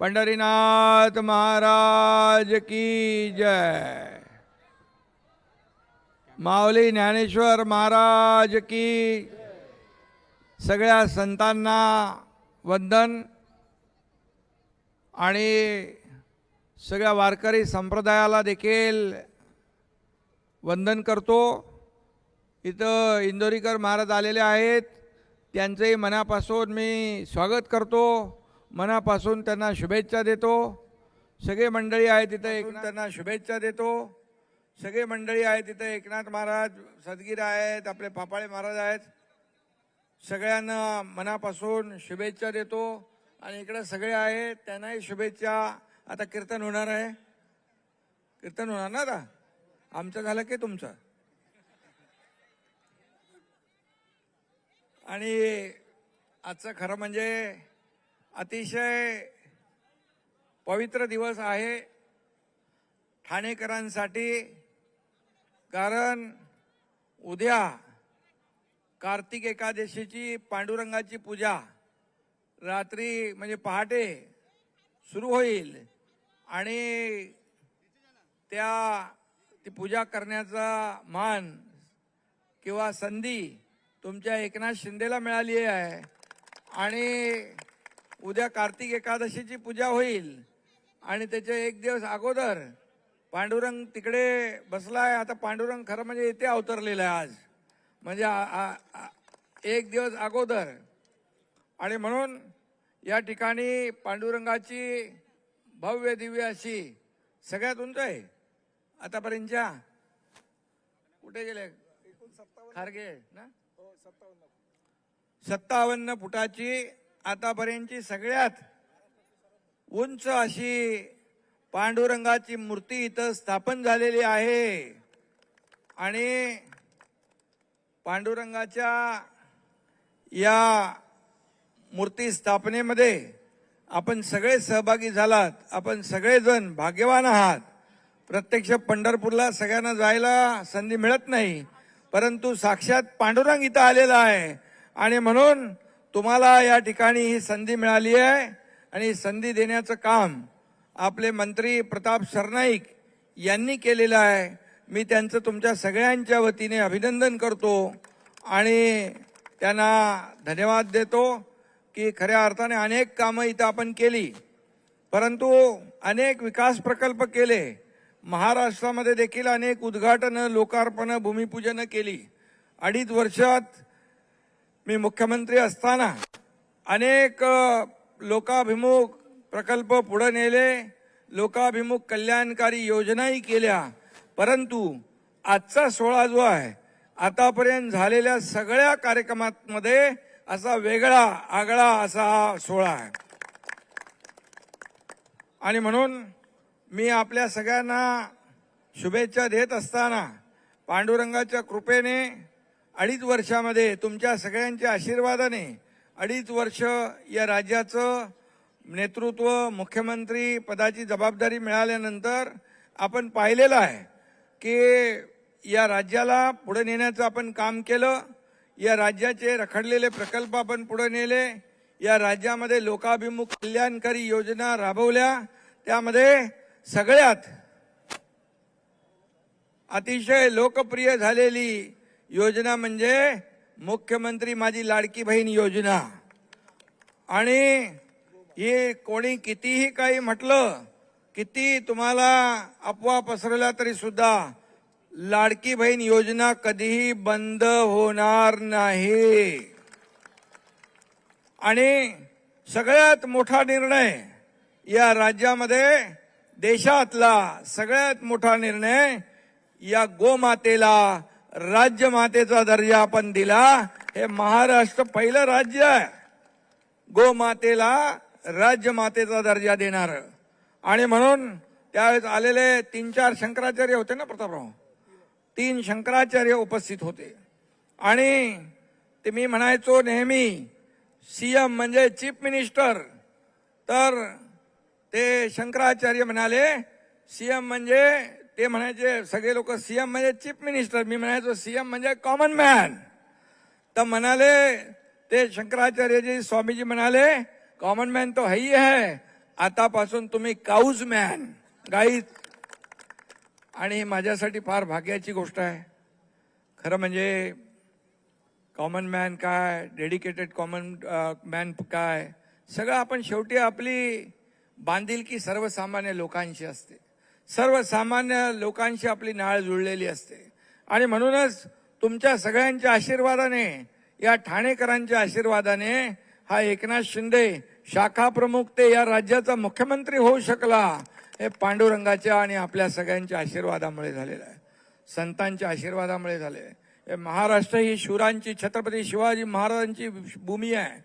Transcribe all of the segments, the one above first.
पंढरीनाथ महाराज की जय. माऊली ज्ञानेश्वर महाराज की सगळ्या संतांना वंदन आणि सगळ्या वारकरी संप्रदायाला देखील वंदन करतो. इथं इंदोरीकर महाराज आलेले आहेत. त्यांचंही मनापासून मी स्वागत करतो. मनापासून त्यांना शुभेच्छा देतो. सगळे मंडळी आहेत तिथं एक त्यांना शुभेच्छा देतो. सगळे मंडळी आहेत तिथं एकनाथ महाराज सदगीर आहेत आपले पापाळे महाराज आहेत. सगळ्यांना मनापासून शुभेच्छा देतो. आणि इकडे सगळे आहेत त्यांनाही शुभेच्छा. आता कीर्तन होणार आहे. कीर्तन होणार ना आता? आमचं झालं की तुमचं? आणि आजचं खरं म्हणजे अतिशय पवित्र दिवस आहे ठाणेकरांसाठी कारण उद्या कार्तिक एकादशीची पांडुरंगाची पूजा रात्री म्हणजे पहाटे सुरू होईल आणि त्या ती पूजा करण्याचा मान किंवा संधी तुमच्या एकनाथ शिंदेला मिळाली आहे. आणि उद्या कार्तिक एकादशीची पूजा होईल आणि त्याच्या एक दिवस अगोदर पांडुरंग तिकडे बसलाय. आता पांडुरंग खरं म्हणजे इथे अवतरलेला आहे आज. म्हणजे एक दिवस अगोदर. आणि म्हणून या ठिकाणी पांडुरंगाची भव्य दिव्य अशी सगळ्यात उंच आहे. आतापर्यंतच्या कुठे गेले? खारगे ना? सत्तावन्न फुटाची आतापर्यंतची सगळ्यात उंच अशी पांडुरंगाची मूर्ती इथं स्थापन झालेली आहे. आणि पांडुरंगाच्या या मूर्ती स्थापनेमध्ये आपण सगळे सहभागी झालात. आपण सगळेजण भाग्यवान आहात. प्रत्यक्ष पंढरपूरला सगळ्यांना जायला संधी मिळत नाही. परंतु साक्षात पांडुरंग इथं आलेला आहे. आणि म्हणून तुम्हाला या ठिकाणी ही संधी मिळाली आहे आणि संधी देण्याचं काम आपले मंत्री प्रताप सरनाईक यांनी केलेलं आहे. मी त्यांचं तुमच्या सगळ्यांच्या वतीने अभिनंदन करतो आणि त्यांना धन्यवाद देतो की खऱ्या अर्थाने अनेक कामं इथं आपण केली. परंतु अनेक विकास प्रकल्प केले. महाराष्ट्रामध्ये देखील अनेक उद्घाटनं लोकार्पणं भूमिपूजनं केली. अडीच वर्षात मी मुख्यमंत्री असताना अनेक लोकाभिमुख प्रकल्प पुढे नेले लोकाभिमुख कल्याणकारी योजनाही केल्या परंतु आजचा सोहळा जो आहे आतापर्यंत झालेल्या सगळ्या कार्यक्रमांमध्ये असा वेगळा आगळा असा हा सोहळा आहे. आणि म्हणून मी आपल्या सगळ्यांना शुभेच्छा देत असताना पांडुरंगाच्या कृपेने अडीच वर्षामध्ये तुमच्या सगळ्यांच्या आशीर्वादाने अडीच वर्ष या राज्याचं नेतृत्व मुख्यमंत्री पदाची जबाबदारी मिळाल्यानंतर आपण पाहिलेलं आहे की या राज्याला पुढे नेण्याचं आपण काम केलं या राज्याचे रखडलेले प्रकल्प आपण पुढे नेले या राज्यामध्ये लोकाभिमुख कल्याणकारी योजना राबवल्या त्यामध्ये सगळ्यात अतिशय लोकप्रिय झालेली योजना म्हणजे मुख्यमंत्री माझी लाडकी बहीण योजना. आणि हे कोणी कितीही काही म्हटलं किती तुम्हाला अफवा पसरवल्या तरी सुद्धा लाडकी बहीण योजना कधीही बंद होणार नाही. आणि सगळ्यात मोठा निर्णय या राज्यामध्ये देशातला सगळ्यात मोठा निर्णय या गोमातेला राज्यमातेचा दर्जा आपण दिला हे महाराष्ट्र पहिलं राज्य आहे. गोमातेला राज्यमातेचा दर्जा देणार. आणि म्हणून त्यावेळेस आलेले तीन चार शंकराचार्य होते ना प्रतापराव? तीन शंकराचार्य उपस्थित होते. आणि ते मी म्हणायचो नेहमी सीएम म्हणजे चीफ मिनिस्टर. तर ते शंकराचार्य म्हणाले सीएम म्हणजे ते म्हणायचे सगळे लोक सीएम म्हणजे चीफ मिनिस्टर मी म्हणायचो सीएम म्हणजे कॉमन मॅन. तर म्हणाले ते शंकराचार्यजी स्वामीजी म्हणाले कॉमन मॅन तो है आहे आतापासून तुम्ही काऊज मॅन गाईत आणि ही माझ्यासाठी फार भाग्याची गोष्ट आहे. खरं म्हणजे कॉमन मॅन काय डेडिकेटेड कॉमन मॅन काय सगळं आपण शेवटी आपली बांधिलकी सर्वसामान्य लोकांशी असते. सर्वसामान्य लोकांशी आपली नाळ जुळलेली असते. आणि म्हणूनच तुमच्या सगळ्यांच्या आशीर्वादाने या ठाणेकरांच्या आशीर्वादाने हा एकनाथ शिंदे शाखा प्रमुख ते या राज्याचा मुख्यमंत्री होऊ शकला हे पांडुरंगाच्या आणि आपल्या सगळ्यांच्या आशीर्वादामुळे झालेलं आहे. संतांच्या आशीर्वादामुळे झाले. हे महाराष्ट्र ही शूरांची छत्रपती शिवाजी महाराजांची भूमी आहे.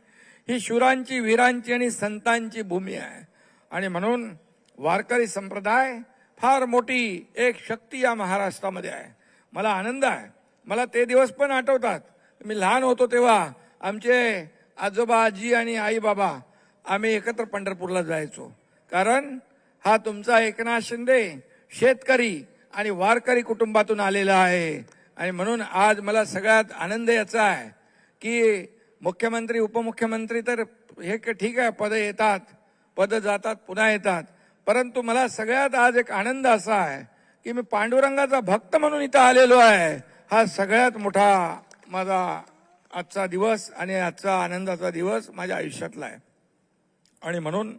ही शूरांची वीरांची आणि संतांची भूमी आहे. आणि म्हणून वारकरी संप्रदाय फार मोठी एक शक्ती या महाराष्ट्रामध्ये आहे. मला आनंद आहे. मला ते दिवस पण आठवतात. मी लहान होतो तेव्हा आमचे आजोबा आजी आणि आई बाबा आम्ही एकत्र पंढरपूरला जायचो. कारण हा तुमचा एकनाथ शिंदे शेतकरी आणि वारकरी कुटुंबातून आलेला आहे. आणि म्हणून आज मला सगळ्यात आनंद याचा आहे की मुख्यमंत्री उपमुख्यमंत्री तर हे ठीक आहे पद येतात पद जातात पुन्हा येतात. परंतु मला सगळ्यात आज एक आनंद असा आहे की मी पांडुरंगाचा भक्त म्हणून इथं आलेलो आहे. हा सगळ्यात मोठा माझा आजचा दिवस आणि आजचा आनंदाचा दिवस माझ्या आयुष्यातला आहे. आणि म्हणून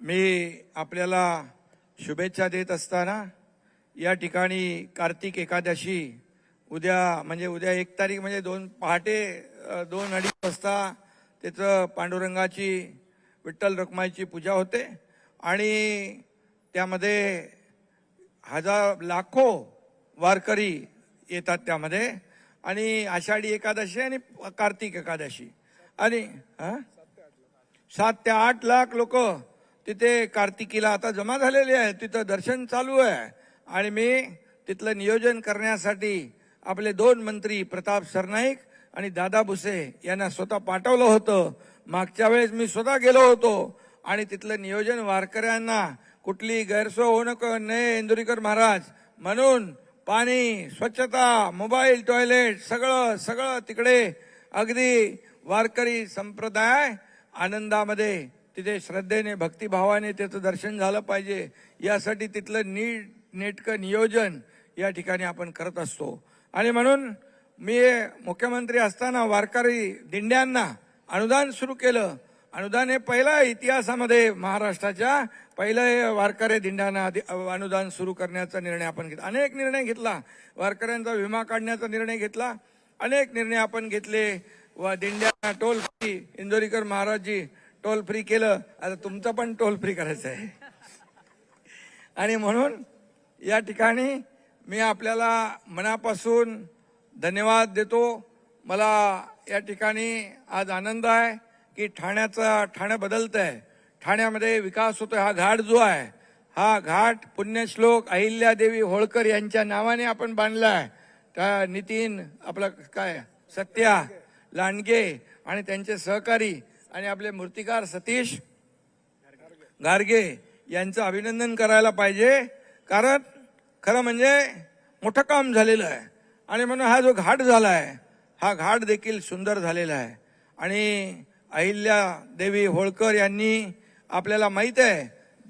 मी आपल्याला शुभेच्छा देत असताना या ठिकाणी कार्तिक एकादशी उद्या म्हणजे उद्या एक तारीख म्हणजे दोन पहाटे दोन अडीच वाजता त्याचं पांडुरंगाची विठ्ठल रखमाईची पूजा होते. आणि त्यामध्ये हजार लाखो वारकरी येतात त्यामध्ये. आणि आषाढी एकादशी आणि कार्तिक एकादशी. आणि सात ते आठ लाख लोक तिथे कार्तिकीला आता जमा झालेले आहेत. तिथं दर्शन चालू आहे. आणि मी तिथलं नियोजन करण्यासाठी आपले दोन मंत्री प्रताप सरनाईक आणि दादा भुसे यांना स्वतः पाठवलं होतं. मागच्या वेळेस मी स्वतः गेलो होतो. आणि तिथलं नियोजन वारकऱ्यांना कुठली गैरसोय होऊ नको. नये इंदुरीकर महाराज म्हणून पाणी स्वच्छता मोबाईल टॉयलेट सगळं सगळं तिकडे. अगदी वारकरी संप्रदाय आनंदामध्ये तिथे श्रद्धेने भक्तिभावाने त्याचं दर्शन झालं पाहिजे. यासाठी तिथलं नीट नेटकं नियोजन या ठिकाणी आपण करत असतो. आणि म्हणून मी मुख्यमंत्री असताना वारकरी दिंड्यांना अनुदान सुरू केलं. अनुदान हे पहिला इतिहासामध्ये महाराष्ट्राच्या पहिलं हे वारकरी दिंड्यांना अनुदान सुरू करण्याचा निर्णय आपण घेतला. अनेक निर्णय घेतला. वारकऱ्यांचा विमा काढण्याचा निर्णय घेतला. अनेक निर्णय आपण घेतले. व दिंड्याना टोल फ्री इंदोरीकर महाराजजी टोल फ्री केलं. आता तुमचं पण टोल फ्री करायचं आहे. आणि म्हणून या ठिकाणी मी आपल्याला मनापासून धन्यवाद देतो. मला या ठिकाणी आज आनंद आहे. की ठाण्याचा ठाणे बदलत आहे ठाण्यामध्ये विकास होतोय हा घाट जो आहे हा घाट पुण्यश्लोक अहिल्यादेवी होळकर यांच्या नावाने आपण बांधला आहे त्या नितीन आपला काय सत्या लांडगे आणि त्यांचे सहकारी आणि आपले मूर्तिकार सतीश गारगे यांचं अभिनंदन करायला पाहिजे. कारण खरं म्हणजे मोठं काम झालेलं आहे. आणि म्हणून हा जो घाट झाला आहे हा घाट देखील सुंदर झालेला आहे. आणि अहिल्या देवी होळकर यांनी आपल्याला माहीत आहे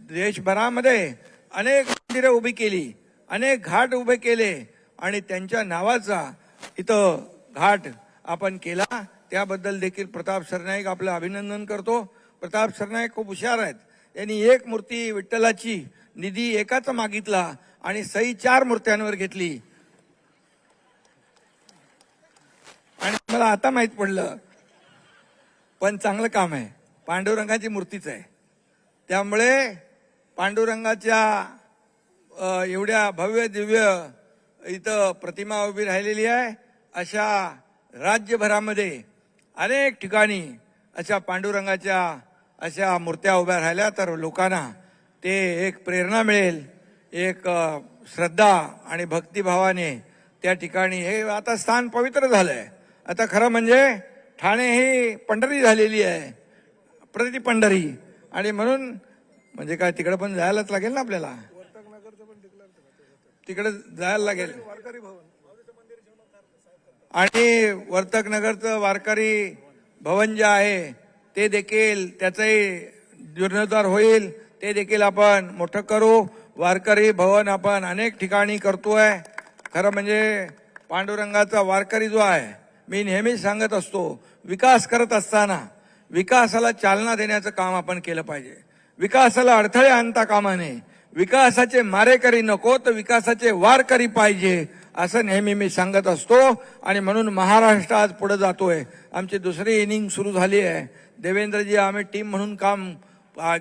देशभरामध्ये अनेक मंदिरं उभी केली अनेक घाट उभे केले आणि त्यांच्या नावाचा इथं घाट आपण केला. त्याबद्दल देखील प्रताप सरनाईक आपलं अभिनंदन करतो. प्रताप सरनाईक खूप हुशार आहेत. त्यांनी एक मूर्ती विठ्ठलाची निधी एकाच मागितला आणि सई चार मूर्त्यांवर घेतली. आणि मला आता माहीत पडलं पण चांगलं काम आहे. पांडुरंगाची मूर्तीच आहे. त्यामुळे पांडुरंगाच्या एवढ्या भव्य दिव्य इथं प्रतिमा उभी राहिलेली आहे. अशा राज्यभरामध्ये अनेक ठिकाणी अशा पांडुरंगाच्या अशा मूर्त्या उभ्या राहिल्या तर लोकांना ते एक प्रेरणा मिळेल एक श्रद्धा आणि भक्तिभावाने त्या ठिकाणी हे आता स्थान पवित्र झालं आहे आता खरं म्हणजे ठाणे ही पंढरी झालेली आहे. प्रति पंढरी. आणि म्हणून म्हणजे काय तिकडे पण जायलाच लागेल ना आपल्याला? तिकडे जायला लागेल. आणि वर्तक नगरचं वारकरी भवन जे आहे ते देखील त्याचंही जीर्णोद्धार होईल. ते देखील आपण मोठं करू. वारकरी भवन आपण अनेक ठिकाणी करतोय. खरं म्हणजे पांडुरंगाचा वारकरी जो आहे मी नेहमीच सांगत असतो विकास करत असताना विकासाला चालना देण्याचं काम आपण केलं पाहिजे. विकासाला अडथळे आणता कामा नये. विकासाचे मारेकरी नको तर विकासाचे वारकरी पाहिजे असं नेहमी मी सांगत असतो. आणि म्हणून महाराष्ट्र आज पुढे जातोय. आमची दुसरी इनिंग सुरू झाली आहे. देवेंद्रजी आम्ही टीम म्हणून काम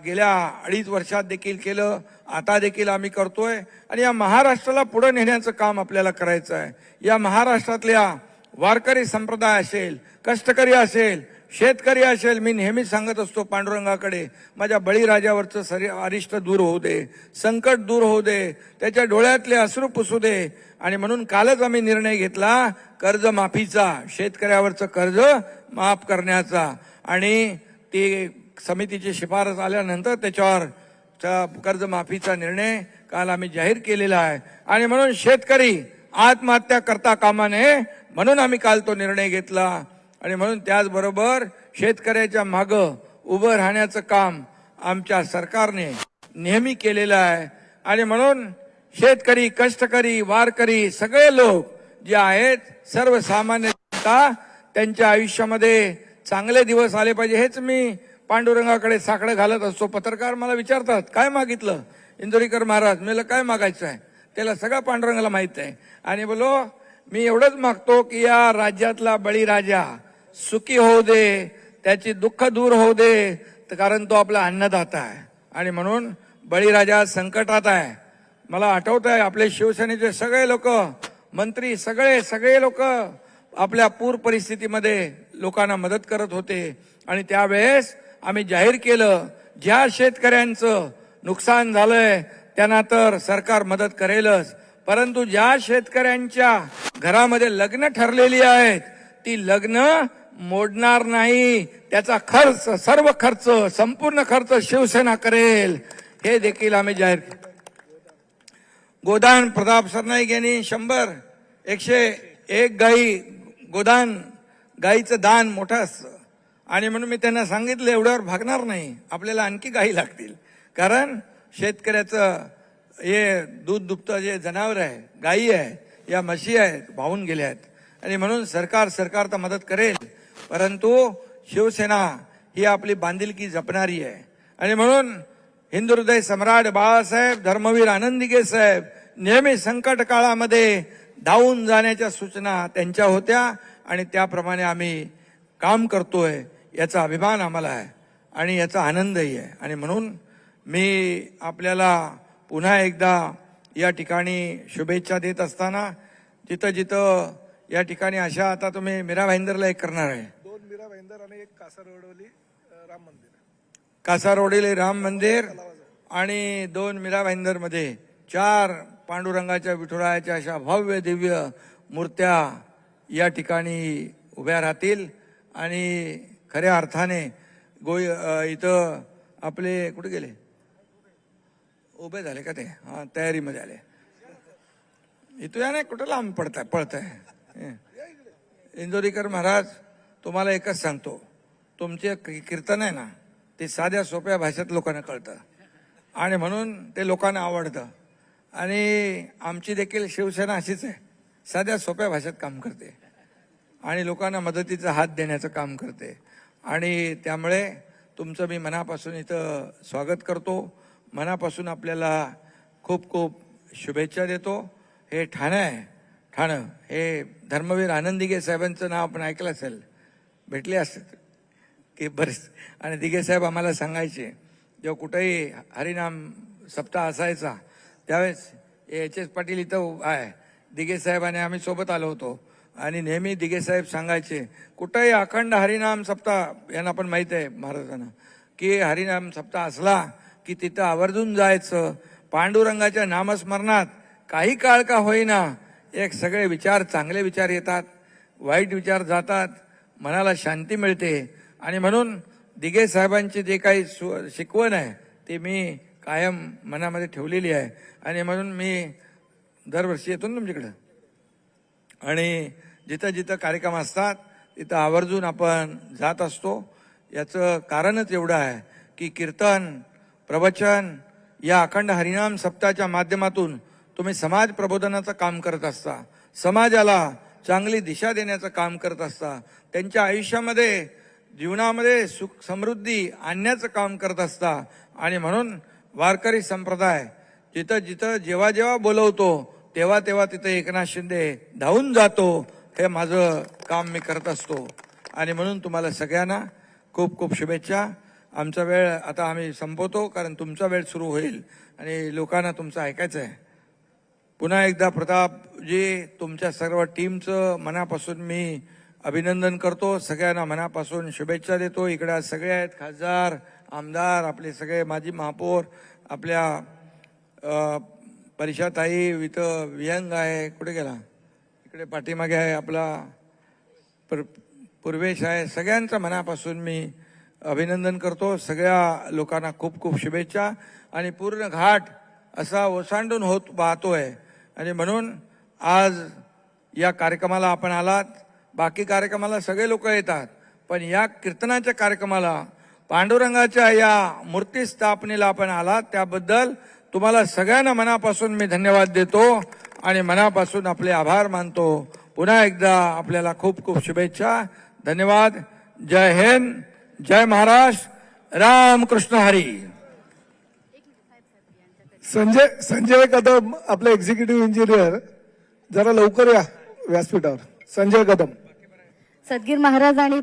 गेल्या अडीच वर्षात देखील केलं. आता देखील आम्ही करतोय. आणि या महाराष्ट्राला पुढे नेण्याचं काम आपल्याला करायचं आहे. या महाराष्ट्रातल्या वारकरी संप्रदाय असेल कष्टकरी असेल शेतकरी असेल मी नेहमीच सांगत असतो पांडुरंगाकडे माझ्या बळीराजावरचं सरी अरिष्ट दूर होऊ दे संकट दूर होऊ दे त्याच्या डोळ्यातले अश्रू पुसू दे. आणि म्हणून कालच आम्ही निर्णय घेतला कर्जमाफीचा शेतकऱ्यावरचं कर्ज माफ करण्याचा. आणि ती समितीची शिफारस आल्यानंतर त्याच्यावर कर्जमाफीचा निर्णय काल आम्ही जाहीर केलेला आहे. आणि म्हणून शेतकरी आत्महत्या करता कामा नये. म्हणून आम्ही काल तो निर्णय घेतला. आणि म्हणून त्याचबरोबर शेतकऱ्याच्या माग उभं राहण्याचं काम आमच्या सरकारने नेहमी केलेलं आहे. आणि म्हणून शेतकरी कष्टकरी वारकरी सगळे लोक जे आहेत सर्वसामान्य जनता त्यांच्या आयुष्यामध्ये चांगले दिवस आले पाहिजे. हेच मी पांडुरंगाकडे साकडं घालत असतो. पत्रकार मला विचारतात काय मागितलं? इंदोरीकर महाराज मला काय मागायचं आहे त्याला सगळं पांडुरंगाला माहीत आहे. आणि बोलो मी एवढंच मागतो की या राज्यातला बळीराजा सुखी होऊ दे त्याची दुःख दूर होऊ दे तर कारण तो आपला अन्नदाता आहे. आणि म्हणून बळीराजा संकटात आहे. मला आठवत आहे आपले शिवसेनेचे सगळे लोक मंत्री सगळे सगळे लोक आपल्या पूर परिस्थितीमध्ये लोकांना मदत करत होते. आणि त्यावेळेस आम्ही जाहीर केलं ज्या शेतकऱ्यांचं नुकसान झालंय त्यांना तर सरकार मदत करेलच. परंतु ज्या शेतकऱ्यांच्या घरामध्ये लग्न ठरलेली आहेत ती लग्न मोडणार नाही. त्याचा खर्च सर्व खर्च संपूर्ण खर्च शिवसेना करेल. हे देखील आम्ही जाहीर केलं. गोदान प्रताप सरनाईक यांनी शंभर एकशे एक गाई गोदान गाईचं दान मोठं असतं. आणि म्हणून मी त्यांना सांगितलं एवढ्यावर भागणार नाही. आपल्याला आणखी गाई लागतील. कारण शेतकऱ्याचं हे दूध दुभतं जे जनावर आहे गायी आहे या म्हशी आहेत वाहून गेल्या आहेत. आणि म्हणून सरकार सरकार तर मदत करेल परंतु शिवसेना ही आपली बांधिलकी जपणारी आहे. आणि म्हणून हिंदू हृदय सम्राट बाळासाहेब धर्मवीर आनंदिगे साहेब नेहमी संकट काळामध्ये धावून जाण्याच्या सूचना त्यांच्या होत्या आणि त्याप्रमाणे आम्ही काम करतोय याचा अभिमान आम्हाला आहे आणि याचा आनंदही आहे. आणि म्हणून मी आपल्याला पुन्हा एकदा या ठिकाणी शुभेच्छा देत असताना जिथं जिथं या ठिकाणी अशा आता तुम्ही मीरा भाईंदरला एक करणार आहे. दोन मीरा भाईंदर आणि एक कासारवडवली राम मंदिर. कासारोडीले राम मंदिर आणि दोन मीरा भाईंदरमध्ये चार पांडुरंगाच्या विठुरायाच्या अशा भव्य दिव्य मूर्त्या या ठिकाणी उभ्या राहतील. आणि खऱ्या अर्थाने गोय इथं आपले कुठे गेले? उभे झाले का ते? हा तयारीमध्ये आले. इथं या नाही कुठं लांब पडताय पळताय? इंदोरीकर महाराज तुम्हाला एकच सांगतो. तुमचे कीर्तन आहे ना ते साध्या सोप्या भाषेत लोकांना कळतं. आणि म्हणून ते लोकांना आवडतं. आणि आमची देखील शिवसेना अशीच आहे. साध्या सोप्या भाषेत काम करते. आणि लोकांना मदतीचा हात देण्याचं काम करते. आणि त्यामुळे तुमचं मी मनापासून इथं स्वागत करतो. मनापासून आपल्याला खूप खूप शुभेच्छा देतो. हे ठाणं आहे. ठाणं. हे धर्मवीर आनंदिगे साहेबांचं नाव आपण ऐकलं असेल. भेटले असते की बरेच आणि दिगे साहेब आम्हाला सांगायचे जेव्हा कुठेही हरिनाम सप्ताह असायचा त्यावेळेस एच एस पाटील इथं आहे. दिगे साहेब आणि आम्ही सोबत आलो होतो. आणि नेहमी दिगे साहेब सांगायचे कुठंही अखंड हरिनाम सप्ताह यांना पण माहीत आहे महाराजांना की हरिनाम सप्ताह असला की तिथं आवर्जून जायचं. पांडुरंगाच्या नामस्मरणात काही काळ का होईना एक सगळे विचार चांगले विचार येतात. वाईट विचार जातात. मनाला शांती मिळते. आणि म्हणून दिघे साहेबांची जे काही सु- शिकवण आहे ती मी कायम मनामध्ये ठेवलेली आहे. आणि म्हणून मी दरवर्षी येतो ना तुमच्याकडं. आणि जिथं जिथं कार्यक्रम असतात तिथं आवर्जून आपण जात असतो. याचं कारणच एवढं आहे की कीर्तन प्रवचन या अखंड हरिनाम सप्ताहाच्या माध्यमातून तुम्ही समाज प्रबोधनाचं काम करत असता. समाजाला चांगली दिशा देण्याचं काम करत असता. त्यांच्या आयुष्यामध्ये जीवनामध्ये सुख समृद्धी आणण्याचं काम करत असता. आणि म्हणून वारकरी संप्रदाय जिथं जिथं जेव्हा जेव्हा बोलवतो तेव्हा तेव्हा तिथं एकनाथ शिंदे धावून जातो. हे माझं काम मी करत असतो. आणि म्हणून तुम्हाला सगळ्यांना खूप खूप शुभेच्छा. आमचा वेळ आता आम्ही संपवतो कारण तुमचा वेळ सुरू होईल आणि लोकांना तुमचं ऐकायचं आहे. पुन्हा एकदा प्रतापजी तुमच्या सर्व टीमचं मनापासून मी अभिनंदन करतो. सगळ्यांना मनापासून शुभेच्छा देतो. इकडे सगळे आहेत खासदार आमदार आपले सगळे माजी महापौर आपल्या अ, परिषाताई इथं विहंग आहे. कुठे गेला? इकडे पाठीमागे आहे आपला पर पूर्वेश आहे. सगळ्यांचं मनापासून मी अभिनंदन करतो सगळ्या लोकांना खूप खूप शुभेच्छा. आणि पूर्ण घाट असा ओसांडून होत वाहतोय. आणि म्हणून आज या कार्यक्रमाला आपण आलात. बाकी कार्यक्रमाला सगळे लोक येतात. पण या कीर्तनाच्या कार्यक्रमाला पांडुरंगाच्या या मूर्ती स्थापनेला आपण आलात. त्याबद्दल तुम्हाला सगळ्यांना मनापासून मी धन्यवाद देतो. आणि मनापासून आपले आभार मानतो. पुन्हा एकदा आपल्याला खूप खूप शुभेच्छा. धन्यवाद. जय हिंद. जय महाराष्ट्र रामकृष्ण हरी. संजय संजय कदम आपले एक्झिक्युटिव्ह इंजिनियर जरा लवकर या व्यासपीठावर. संजय कदम. सदगीर महाराज आणि